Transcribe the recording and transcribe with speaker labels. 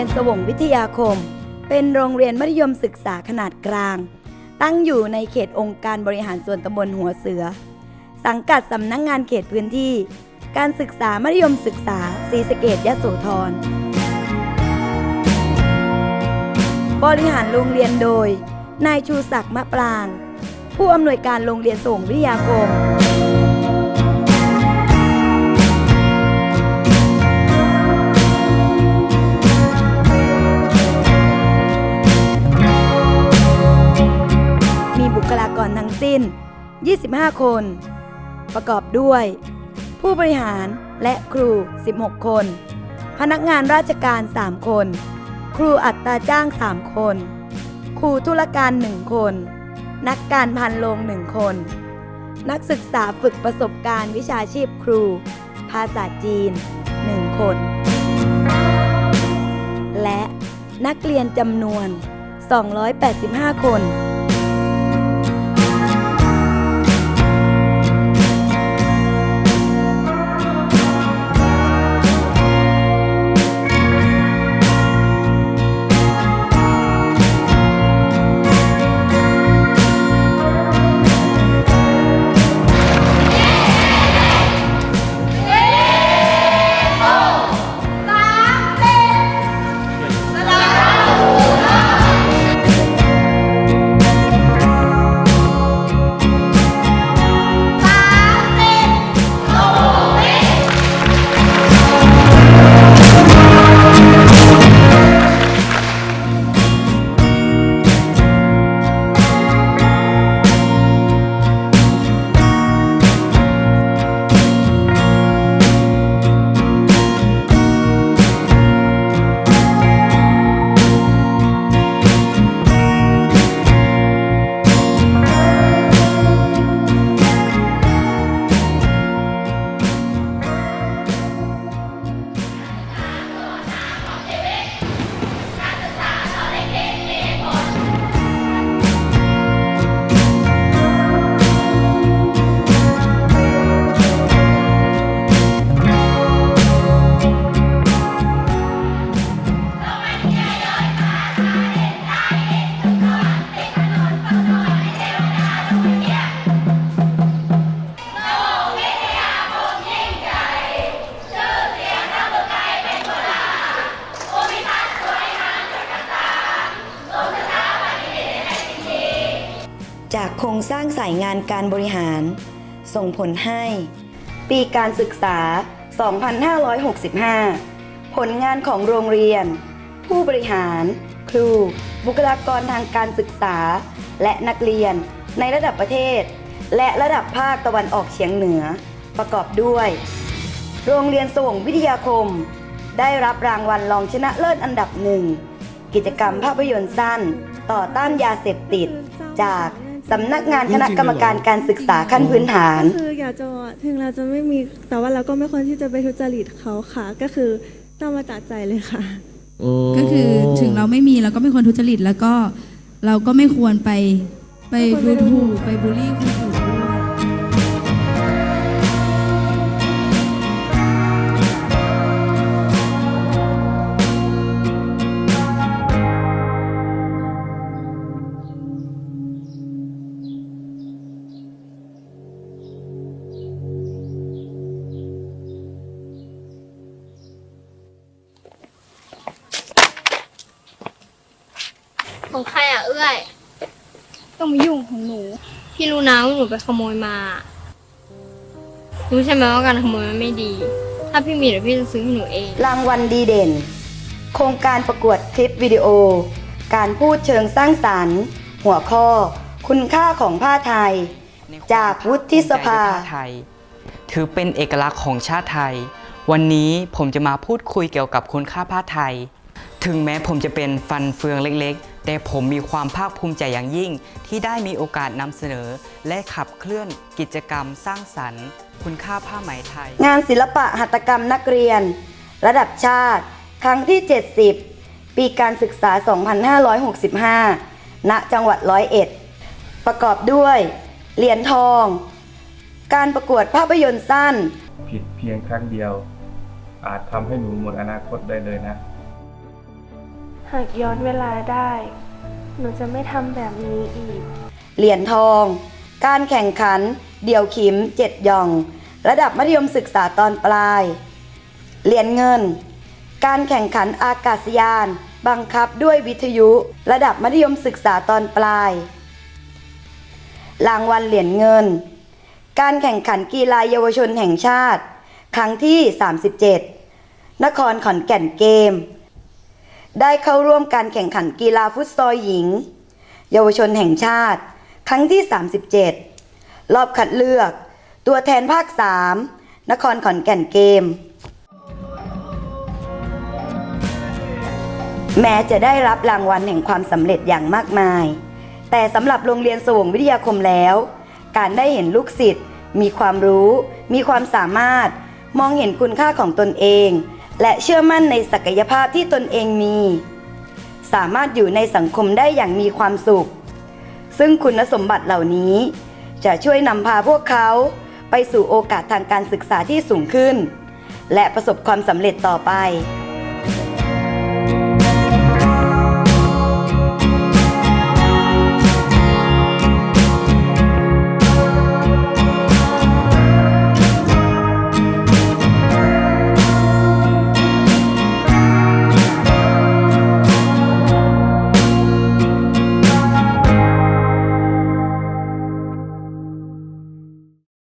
Speaker 1: ยนสวงวิทยาคม เป็นโรงเรียนมัธยมศึกษาขนาดกลาง ตั้งอยู่ในเขตองค์การบริหารส่วนตำบลหัวเสือ สังกัดสำนักงงานเขตพื้นที่ การศึกษามัธยมศึกษาศรีสะเกดยะโสธร บริหารโรงเรียนโดย นายชูศักดิ์มะปราง ผู้อำนวยการโรงเรียนสวงวิทยาคม สิ้น 25 คน ประกอบด้วย ผู้บริหารและครู 16 คน พนักงานราชการ 3 คน ครูอัตราจ้าง 3 คน ครูธุรการ 1 คน นักการพันโรง1คน นักศึกษาฝึกประสบการณ์วิชาชีพครู ภาษาจีน 1 คน และนักเรียนจำนวน 285 คน จากโครงสร้างสายงานการบริหาร ส่งผลให้ ปีการศึกษา 2565 ผลงานของโรงเรียน ผู้บริหาร ครู บุคลากรทางการศึกษา และนักเรียนในระดับประเทศ และระดับภาคตะวันออกเฉียงเหนือ ประกอบด้วย โรงเรียนสวงวิทยาคม ได้รับรางวัลรองชนะเลิศอันดับหนึ่งกิจกรรมภาพยนตร์สั้น ต่อต้านยาเสพติดจาก สำนักงานคณะกรรมการการศึกษาขั้นพื้นฐาน
Speaker 2: ก็คืออยากจะถึงเราจะไม่มีแต่ว่าเราก็ไม่ควรที่จะไปทุจริตเขาค่ะ ก็คือต้องมาจากใจเลยค่ะ
Speaker 3: ก็คือถึงเราไม่มีเราก็ไม่ควรทุจริตแล้วก็เราก็ไม่ควรไปไป
Speaker 2: ไม่ควรไปดู
Speaker 3: ดูถู
Speaker 2: ถู
Speaker 3: ก
Speaker 2: ก
Speaker 3: ไปบูลลี่คนอื่น
Speaker 4: ของใครอะเอื้อย
Speaker 2: ต้องมายุ่งของหนู
Speaker 4: พี่รู้นะว่าหนูไปขโมยมารู้ใช่ไหมว่าการขโมยมันไม่ดี ถ้าพี่มีเดี๋ยวพี่จะซื้อให้หนูเอง
Speaker 1: รางวัลดีเด่น โครงการประกวดคลิปวิดีโอ การพูดเชิงสร้างสรรค์ หัวข้อ คุณค่าของผ้าไทย จากวุฒิสภา
Speaker 5: ภูมิใจในผ้ไทย ถือเป็นเอกลักษณ์ของชาติไทย วันนี้ผมจะมาพูดคุยเกี่ยวกับคุณค่าผ้าไทย ถึงแม้ผมจะเป็นฟันเฟืองเล็กๆ แต่ผมมีความภาคภูมิใจอย่างยิ่ง ที่ได้มีโอกาสนำเสนอ และขับเคลื่อนกิจกรรมสร้างสรรค์ คุณค่าผ้าไหมไทย
Speaker 1: งานศิลปะหัตถกรรมนักเรียน ระดับชาติ ครั้งที่ 70 ปีการศึกษา 2565 ณ จังหวัดร้อยเอ็ด ประกอบด้วย เหรียญทอง การประกวดภาพยนตร์สั้น
Speaker 6: ผิดเพียงครั้งเดียว อาจทำให้หนูหมดอนาคตได้เลยนะ หากย้อนเวลาได้ หนูจะไม่ทำแบบนี้อีก
Speaker 1: เหรียญทอง การแข่งขัน เดี่ยวขิมเจ็ดหย่อง ระดับมัธยมศึกษาตอนปลาย เหรียญเงิน การแข่งขันอากาศยาน บังคับด้วยวิทยุ ระดับมัธยมศึกษาตอนปลาย รางวัลเหรียญเงิน การแข่งขันกีฬาเยาวชนแห่งชาติ ครั้งที่ 37 นครขอนแก่นเกม ได้เข้าร่วมการแข่งขันกีฬาฟุตซอลหญิง เยาวชนแห่งชาติ ครั้งที่ 37 รอบคัดเลือก ตัวแทนภาค 3 นครขอนแก่นเกม แม้จะได้รับรางวัลแห่งความสำเร็จอย่างมากมาย แต่สำหรับโรงเรียนสวงวิทยาคมแล้ว การได้เห็นลูกศิษย์มีความรู้ มีความสามารถ มองเห็นคุณค่าของตนเอง และเชื่อมั่นในศักยภาพที่ตนเองมี สามารถอยู่ในสังคมได้อย่างมีความสุข ซึ่งคุณสมบัติเหล่านี้ จะช่วยนำพาพวกเขาไปสู่โอกาสทางการศึกษาที่สูงขึ้น และประสบความสำเร็จต่อไป